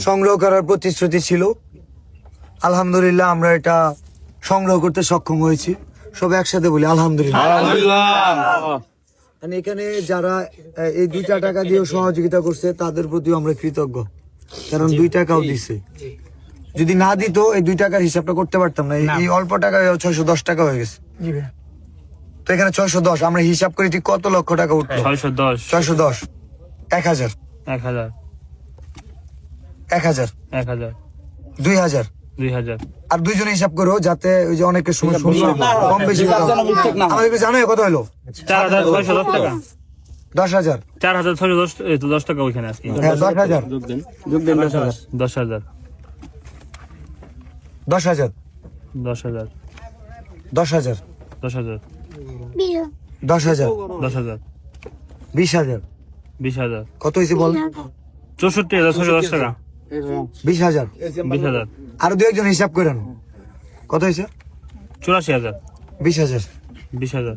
সংগ্রহ করার প্রতিশ্রুতি ছিল। আলহামদুলিল্লাহ আমরা এটা সংগ্রহ করতে সক্ষম হয়েছি। সব একসাথে বলি আলহামদুলিল্লাহ। আর এখানে যারা এই দুইটা টাকা দিয়েও সহযোগিতা করছে তাদের প্রতিও আমরা কৃতজ্ঞ। কারণ দুই টাকাও দিছে। যদি না দিত এই দুই টাকার হিসাবটা করতে পারতাম না। এই- অল্প টাকায় ছয়শো দশ টাকা হয়ে গেছে। তো এখানে ছয়শো দশ আমরা হিসাব করি ঠিক কত লক্ষ টাকা উঠল? ছয়শো দশ। ছয়শো দশ। এক হাজার। এক হাজার। এক হাজার এক হাজার দুই হাজার দুই হাজার আর দুইজনে হিসাব করো যাতে ওই যে অনেকের সময় কম বেশি আমাদেরকে জানো কত হলো চার হাজার ছয়শো দশ টাকা দশ হাজার চার হাজার ছয়শো দশ দশ টাকা ওইখানে হ্যাঁ দশ হাজার দশ হাজার দশ হাজার দশ হাজার দশ হাজার দশ হাজার দশ হাজার দশ হাজার বিশ হাজার বিশ হাজার কত হয়েছে বল চৌষট্টি হাজার ছয়শো দশ টাকা বিশ হাজার বিশ হাজার আরও দু একজন হিসাব করে কত হয়েছে চুরাশি হাজার বিশ হাজার বিশ হাজার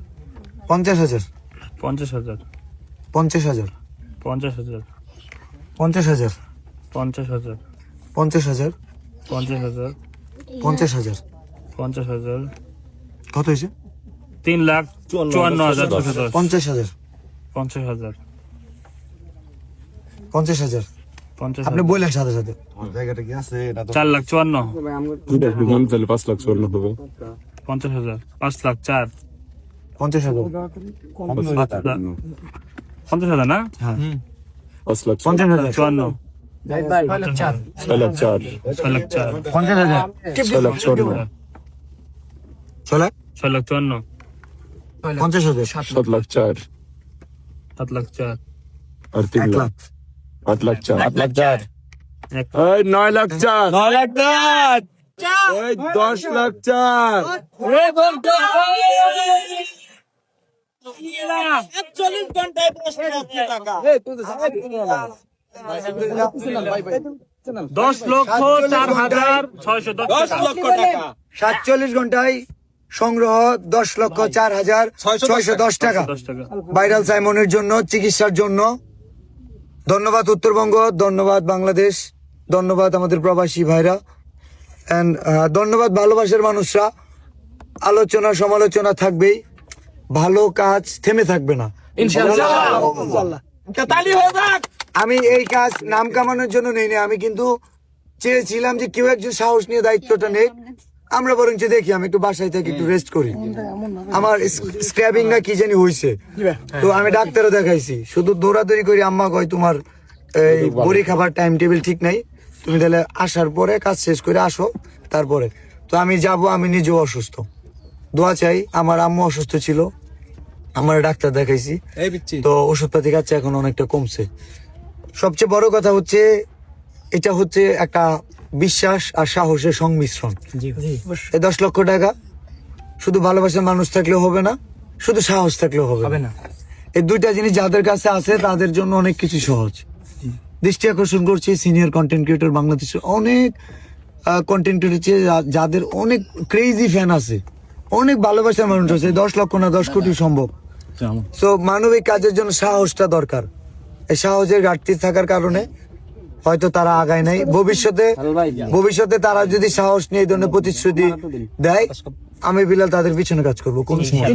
পঞ্চাশ হাজার পঞ্চাশ হাজার পঞ্চাশ হাজার পঞ্চাশ হাজার পঞ্চাশ হাজার পঞ্চাশ হাজার পঞ্চাশ হাজার পঞ্চাশ হাজার পঞ্চাশ হাজার পঞ্চাশ হাজার কত হয়েছে তিন লাখ চুয়ান্ন হাজার পঞ্চাশ হাজার পঞ্চাশ হাজার পঞ্চাশ হাজার আপনি বললেন সাথে সাথে। চার লাখ চুয়ান্ন। তাহলে পাঁচ লাখ চুয়ান্ন হবে। পঞ্চাশ হাজার। পাঁচ লাখ চার। পঞ্চাশ হাজার। পঞ্চাশ হাজার। না? পাঁচ লাখ পঞ্চাশ হাজার। চুয়ান্ন। ছয় লাখ চার। ছয় লাখ চার। পঞ্চাশ হাজার। ছয় লাখ চুয়ান্ন। চলে ছয় লাখ চুয়ান্ন। পঞ্চাশ হাজার। সাত লাখ চার। সাত লাখ চার। আর তিন লাখ। লাখ। আট লাখ চার। আট লাখ চার। নয় লাখ চার। নয় লাখ চার। এই দশ লাখ চার। দশ লক্ষ চার হাজার ছয়শো দশ লক্ষ টাকা। সাতচল্লিশ ঘন্টায় সংগ্রহ দশ লক্ষ চার হাজার ছয়শো দশ টাকা। দশ টাকা। ভাইরাল সাইমনের জন্য চিকিৎসার জন্য। ধন্যবাদ উত্তরবঙ্গ ধন্যবাদ বাংলাদেশ ধন্যবাদ আমাদের প্রবাসী ভাইরা। অ্যান্ড ধন্যবাদ ভালোবাসার মানুষরা। আলোচনা সমালোচনা থাকবেই। ভালো কাজ থেমে থাকবে না। আমি এই কাজ নাম কামানোর জন্য নেই নি আমি কিন্তু চেয়েছিলাম যে কেউ একজন সাহস নিয়ে দায়িত্বটা নেই আমরা বরঞ্চ দেখি আমি একটু বাসায় থেকে একটু রেস্ট করি। আমার স্ক্র্যাবিং না কি জানি হয়েছে তো আমি ডাক্তারও দেখাইছি। শুধু দৌড়াদৌড়ি করি আম্মা কয় তোমার এই বড়ি। খাবার টাইম টেবিল ঠিক নাই। তুমি তাহলে আসার পরে কাজ শেষ করে আসো তারপরে। তো আমি যাব আমি নিজেও অসুস্থ। দোয়া চাই আমার আম্মু অসুস্থ ছিল। আমার ডাক্তার দেখাইছি। তো ওষুধপাতি খাচ্ছে এখন অনেকটা কমছে। সবচেয়ে বড় কথা হচ্ছে এটা হচ্ছে একটা বিশ্বাস আর সাহসের সংমিশ্রণ। এই দশ লক্ষ টাকা। শুধু ভালোবাসার মানুষ থাকলেও হবে না শুধু সাহস থাকলেও হবে না। এই দুইটা জিনিস যাদের কাছে আছে তাদের জন্য অনেক কিছু সহজ। দৃষ্টি আকর্ষণ করছি সিনিয়র কন্টেন্ট ক্রিয়েটর বাংলাদেশের অনেক কন্টেন্ট ক্রিয়েটর যাদের অনেক ক্রেজি ফ্যান আছে। অনেক ভালোবাসার মানুষ আছে দশ লক্ষ না দশ কোটি সম্ভব। সো মানবিক কাজের জন্য সাহসটা দরকার। এই সাহসের ঘাটতি থাকার কারণে হয়তো তারা আগায় নাই। ভবিষ্যতে ভবিষ্যতে তারা যদি সাহস নিয়ে এই ধরনের প্রতিশ্রুতি দেয় আমি বিলাল তাদের পিছনে কাজ করব কোন সময়